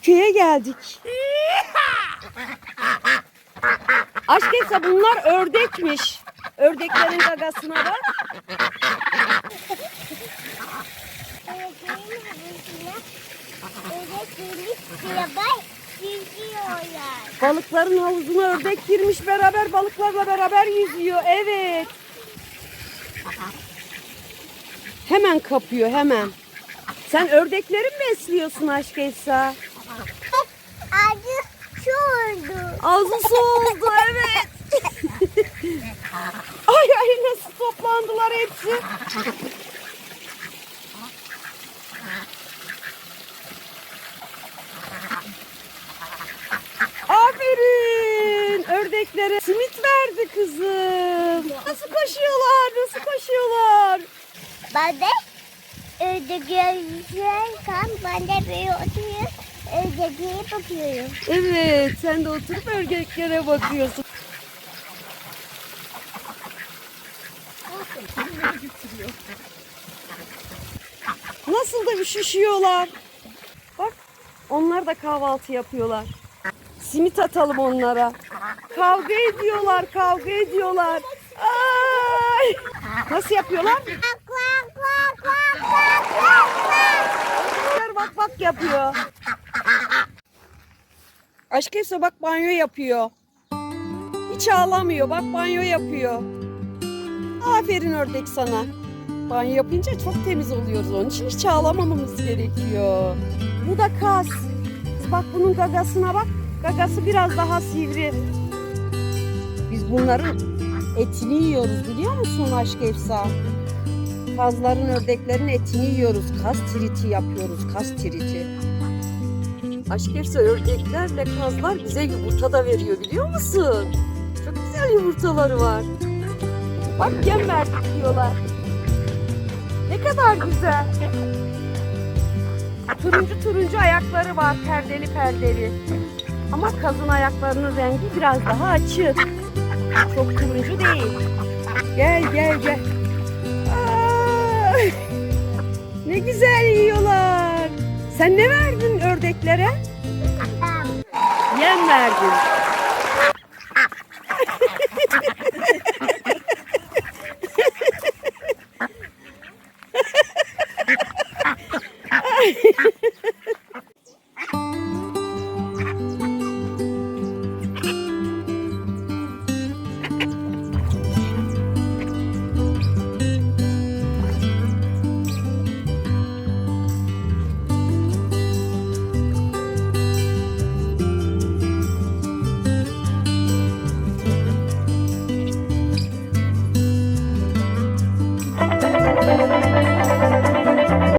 Biz köye geldik. Aşk etse bunlar ördekmiş. Ördeklerin gagasına bak. Balıkların havuzuna ördek girmiş beraber balıklarla beraber yüzüyor. Evet. Hemen kapıyor hemen. Sen ördekleri mi besliyorsun aşk Esra? Ağzı su oldu evet. ay ay nasıl toplandılar hepsi. Aferin ördeklere simit verdi kızım. Nasıl koşuyorlar nasıl koşuyorlar. Ben de ördekler yüzerken ben de böyle oturuyorum. Ördeklere bakıyorum. Evet sen de oturup ördeklere bakıyorsun. Nasıl da üşüşüyorlar. Bak onlar da kahvaltı yapıyorlar. Simit atalım onlara. Kavga ediyorlar, kavga ediyorlar. Ay! Nasıl yapıyorlar? Onlar bak bak yapıyor. Aşk Efsa bak banyo yapıyor. Hiç ağlamıyor. Bak banyo yapıyor. Aferin ördek sana. Banyo yapınca çok temiz oluyoruz. Onun için hiç ağlamamamız gerekiyor. Bu da kas. Bak bunun gagasına bak. Gagası biraz daha sivri. Biz bunların etini yiyoruz biliyor musun Aşk Efsa? Kazların, ördeklerin etini yiyoruz. Kas triti yapıyoruz. Kas triti. Aşk Efsa ördeklerle kazlar bize yumurta da veriyor biliyor musun? Çok güzel yumurtaları var. Bak yem verdik diyorlar. Ne kadar güzel. Turuncu turuncu ayakları var perdeli perdeli. Ama kazın ayaklarının rengi biraz daha açık. Çok turuncu değil. Gel gel gel. Ay, ne güzel yiyorlar. Sen ne verdin ördeklere? Yem verdin.